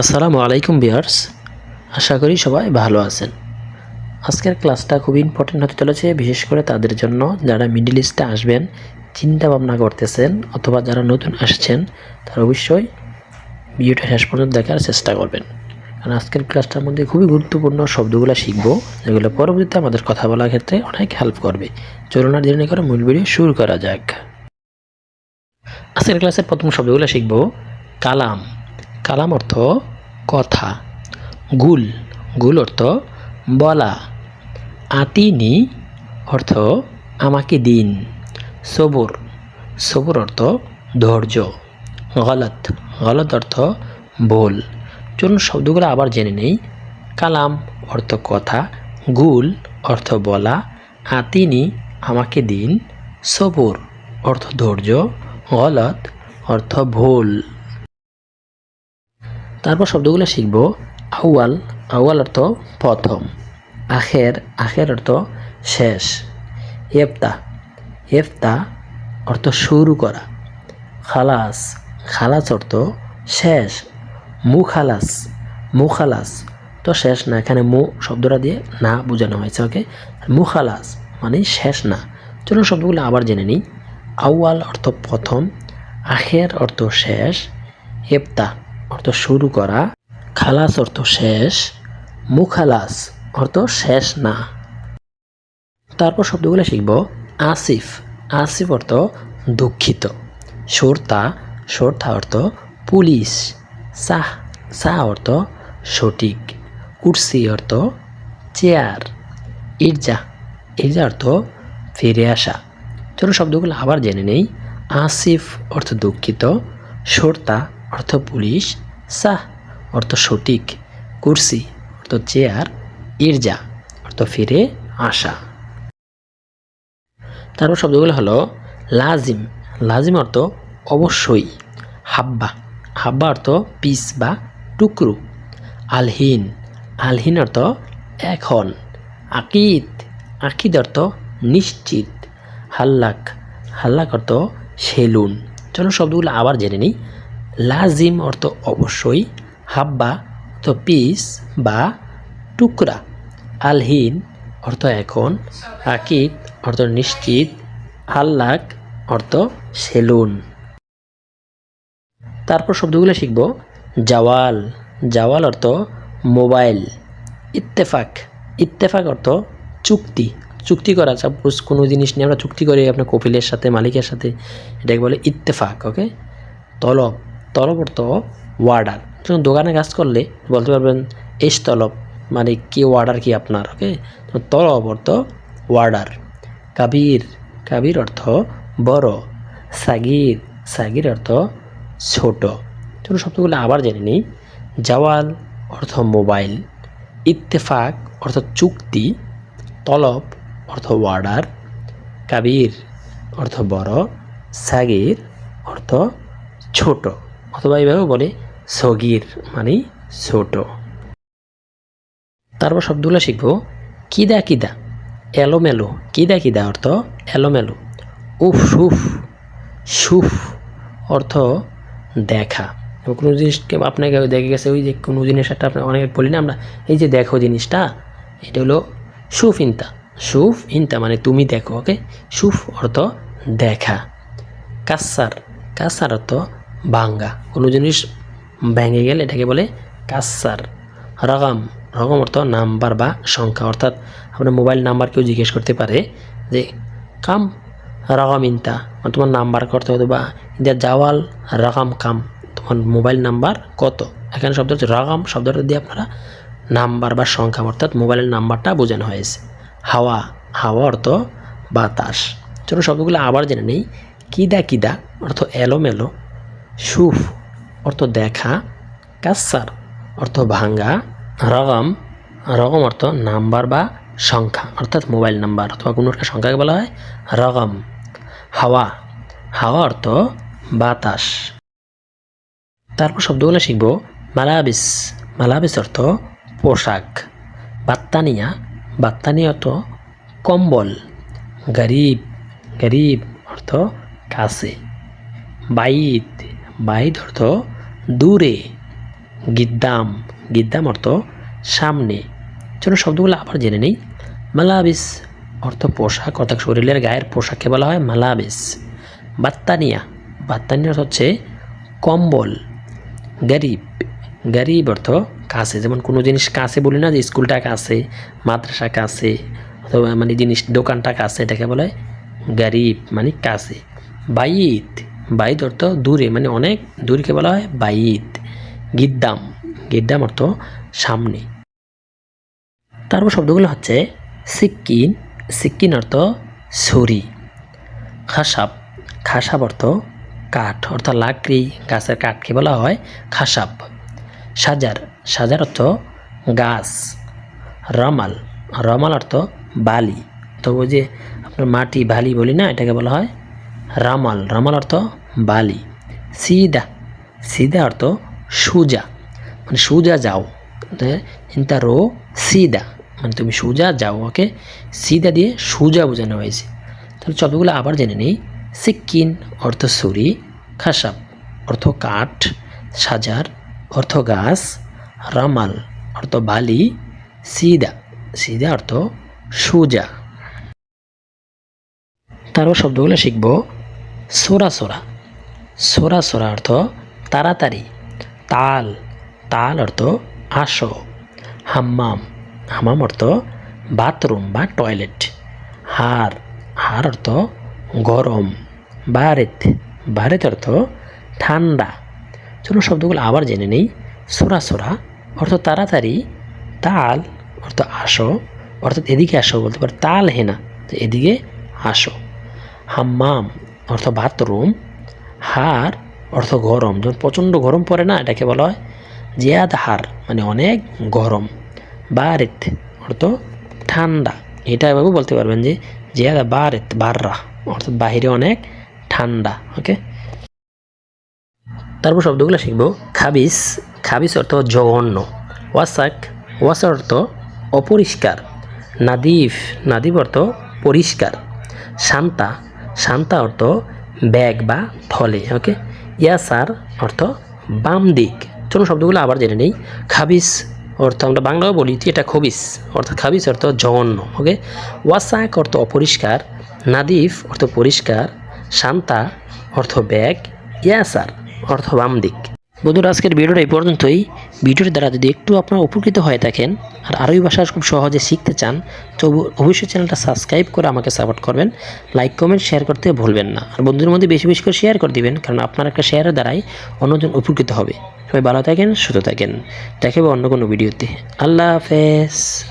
আসসালামু আলাইকুম বিয়ার্স আশা করি সবাই ভালো আছেন। আজকের ক্লাসটা খুবই ইম্পর্টেন্ট হতে চলেছে, বিশেষ করে তাদের জন্য যারা মিডিল ইস্টে আসবেন চিন্তা ভাবনা করতেছেন অথবা যারা নতুন আসছেন, তারা অবশ্যই ভিডিওটা শেষ পর্যন্ত দেখার চেষ্টা করবেন। কারণ আজকের ক্লাসটার মধ্যে খুবই গুরুত্বপূর্ণ শব্দগুলো শিখব, যেগুলো পরবর্তীতে আমাদের কথা বলার ক্ষেত্রে অনেক হেল্প করবে। চলুন আর করে মূল ভিডিও শুরু করা যাক। আজকের ক্লাসের প্রথম শব্দগুলো শিখব, কালাম। কালাম অর্থ কথা। গুল গুল অর্থ বলা। আতিনি অর্থ আমাকে দিন। সবুর সবুর অর্থ ধৈর্য। গলত গলত অর্থ ভুল। চলুন শব্দগুলো আবার জেনে নেই। কালাম অর্থ কথা, গুল অর্থ বলা। আতিনি আমাকে দিন। সবুর অর্থ ধৈর্য। গলত অর্থ ভুল। তারপর শব্দগুলো শিখব। আউয়াল আউয়াল অর্থ প্রথম। আখের আখের অর্থ শেষ। এফতা এফতা অর্থ শুরু করা। খালাস খালাস অর্থ শেষ। মুখালাস মুখালাস তো শেষ না। এখানে মু শব্দটা দিয়ে না বোঝানো হয়েছে ওকে মুখালাস মানে শেষ না। চলুন শব্দগুলো আবার জেনে নিই। আউয়াল অর্থ প্রথম, আখের অর্থ শেষ। এফতা অর্থ শুরু করা, খালাস অর্থ শেষ, মুখালাস অর্থ শেষ না। তারপর শব্দগুলো শিখব, আসিফ আসিফ অর্থ দুঃখিত সর্তা সর্তা অর্থ পুলিশ, সাহ সাহ অর্থ সঠিক, কুর্সি অর্থ চেয়ার, ইরজা ইরজা অর্থ ফিরে আসা। চলো শব্দগুলো আবার জেনে নেই, আসিফ অর্থ দুঃখিত সর্তা অর্থ পুলিশ, সাহ, অর্থ সঠিক, কুর্সি, অর্থ চেয়ার, ইরজা, অর্থ ফিরে আসা। তারপর শব্দগুলো হলো লাজিম। লাজিম অর্থ অবশ্যই, হাব্বা। হাব্বা অর্থ পিস বা টুকরো। আলহিন। আলহীন অর্থ এখন। আকিদ। আকিদ অর্থ নিশ্চিত। হাল্লাক। হাল্লাক অর্থ সেলুন। চলো শব্দগুলো আবার জেনে নিই। লাজিম অর্থ অবশ্যই, হাব্বা অর্থ পিস বা টুকরা। আলহিন অর্থ এখন, আকিদ অর্থ নিশ্চিত হাল্লাক অর্থ সেলুন। তারপর শব্দগুলো শিখব, জাওয়াল। জাওয়াল অর্থ মোবাইল। ইত্তেফাক। ইত্তেফাক অর্থ চুক্তি। চুক্তি করা সাপোজ কোনো জিনিস নিয়ে আমরা চুক্তি করি, আপনার কপিলের সাথে, মালিকের সাথে, এটাকে বলে ইত্তেফাক ওকে তলব। তলব অর্থ ওয়ার্ডার। যখন দোকানে কাজ করলে বলতে পারবেন এস তলব মানে কি ওয়ার্ডার কি আপনার ওকে তো তলব অর্থ ওয়ার্ডার। কাবির কাবির অর্থ বড়, সাগির সাগির অর্থ ছোট। চলো শব্দগুলো আবার জেনে নিই। জাওয়াল অর্থ মোবাইল, ইত্তেফাক অর্থ চুক্তি, তলব অর্থ ওয়ার্ডার, কাবির অর্থ বড়, সাগির অর্থ ছোট। অথবা এইভাবে বলে সগির মানে ছোট। তারপর শব্দগুলো শিখব। কিদা কিদা, এলোমেলো। কিদা কিদা অর্থ এলোমেলো। উফ, সুফ সুফ অর্থ দেখা। কোনো জিনিসকে আপনাকে দেখে গেছে, ওই যে কোনো জিনিস একটা আপনি অনেকে বলি না আমরা, এই যে দেখো জিনিসটা, এটা হলো সুফ ইনতা। সুফ ইনতা মানে তুমি দেখো, ওকে? সুফ অর্থ দেখা। কাসার কাসার অর্থ ভাঙ্গা কোনো জিনিস ভেঙে গেলে এটাকে বলে কাসার। রকম। রকম অর্থ নাম্বার বা সংখ্যা। অর্থাৎ আপনার মোবাইল নাম্বার কেউ জিজ্ঞেস করতে পারে যে, কাম রকম ইনতা? মানে তোমার নাম্বার করতে হতো বা ইন্দা জাওয়াল রকম কাম। তোমার মোবাইল নাম্বার কত? এখানে শব্দ হচ্ছে রকম। শব্দটা দিয়ে আপনারা নাম্বার বা সংখ্যা, অর্থাৎ মোবাইলের নাম্বারটা বোঝানো হয়েছে। হাওয়া। হাওয়া অর্থ বাতাস। চলো শব্দগুলো আবার জেনে নেই। কিদা কিদা? অর্থ এলোমেলো। সুফ অর্থ দেখা, কাসার অর্থ ভাঙ্গা, রগম রগম অর্থ নাম্বার বা সংখ্যা, অর্থাৎ মোবাইল নাম্বার অথবা কোনো একটা সংখ্যাকে বলা হয় রগম। হাওয়া হাওয়া অর্থ বাতাস। তারপর শব্দগুলো শিখব, মালাবিস মালাবিস অর্থ পোশাক। বাত্তানিয়া বাত্তানিয়া অর্থ কম্বল। গরিব গরিব অর্থ কাছে। বাইদ বাইদ অর্থ দূরে। গিদ্দাম। গিদ্দাম অর্থ সামনে। চলো শব্দগুলো আবার জেনে নেই। মালাবিস অর্থ পোশাক, অর্থাৎ শরীরের গায়ের পোশাককে বলা হয় মালাবিস। বাত্তানিয়া। বাত্তানিয়া অর্থ হচ্ছে কম্বল। গরিব। গরিব অর্থ কাছে। যেমন কোনো জিনিস কাছে বলি না যে স্কুলটা কাছে, মাদ্রাসা কাছে, অথবা মানে জিনিস দোকানটা কাছে, এটাকে বলা গরিব মানে কাছে। বাইত। বাইত অর্থ দূরে মানে অনেক দূরকে বলা হয় বাইত। গিদ্দাম গিদ্দাম অর্থ সামনে। তারপর শব্দগুলো হচ্ছে সিক্কিন সিক্কিন অর্থ ছুরি। খাসাব খাসাব অর্থ কাঠ, অর্থাৎ লাকড়ি, গাছের কাঠকে বলা হয় খাসাব। সাজার সাজার অর্থ গাছ। রমাল রমাল অর্থ বালি। তবু যে আপনার মাটি বালি বলি না, এটাকে বলা হয় রামাল রামাল অর্থ বালি, সিদা সিদা অর্থ সুজা মানে সুজা যাও ইন্তা রো সিদা মানে তুমি সুজা যাও, ওকে? সিদা দিয়ে সুজা বোঝানো হয়েছে। তাহলে শব্দগুলো আবার জেনে নেই। সিকিন অর্থ সুরি খাসাব অর্থ কাঠ, সাজার অর্থ গাছ, রামাল অর্থ বালি, সিদা সিদা অর্থ সুজা। তারপর শব্দগুলো শিখব। সোরা সোরা। সোরা সোরা অর্থ তাড়াতাড়ি। তাল তাল অর্থ আসো। হাম্মাম হাম্মাম অর্থ বাথরুম বা টয়লেট। হার হার অর্থ গরম। বারেত বারেত অর্থ ঠান্ডা। চলো শব্দগুলো আবার জেনে নেই। সোরা সোরা অর্থ তাড়াতাড়ি। তাল অর্থ আসো। অর্থাৎ এদিকে আসো বলতে পারে তাল হেনা, তো এদিকে আসো। হাম্মাম অর্থ বাথরুম, হার, অর্থ গরম। যখন প্রচণ্ড গরম পড়ে না, এটাকে বলা হয় জিয়াদ হার মানে অনেক গরম। বারেত, অর্থ ঠান্ডা। এটা এভাবে বলতে পারবেন যে জিয়াদা বারেত, বাররা অর্থাৎ বাহিরে অনেক ঠান্ডা, ওকে? তারপর শব্দগুলো শিখব। খাবিস খাবিস অর্থ জঘন্য। ওয়াসাক ওয়াসাক অর্থ অপরিষ্কার। নাদিফ নাদিফ অর্থ পরিষ্কার। শান্তা শান্তা অর্থ ব্যাগ বা থলে ওকে ইয়াসার অর্থ বাম দিক। চলো শব্দগুলো আবার জেনে নেই। খাবিস অর্থ আমরা বাংলাও বলি এটা খবিস। অর্থাৎ খাবিস অর্থ জঘন্য ওকে ওয়াসাক অর্থ অপরিষ্কার, নাদিফ অর্থ পরিষ্কার, শান্তা অর্থ ব্যাগ, ইয়াসার অর্থ বাম দিক। বন্ধুরা, আজকের ভিডিওটা এই পর্যন্তই। ভিডিওর দ্বারা যদি একটু আপনারা উপকৃত হয়ে থাকেন আর আরবি ভাষা খুব সহজে শিখতে চান, তো অব- অবশ্যই চ্যানেলটা সাবস্ক্রাইব করে আমাকে সাপোর্ট করবেন। লাইক কমেন্ট শেয়ার করতে ভুলবেন না। আর বন্ধুদের মধ্যে বেশি বেশি করে শেয়ার করে দিবেন, কারণ আপনার একটা শেয়ারের দ্বারাই অন্যজন উপকৃত হবে। সবাই ভালো থাকেন, সুস্থ থাকেন। দেখাবো অন্য কোনো ভিডিওতে। আল্লাহ হাফেজ।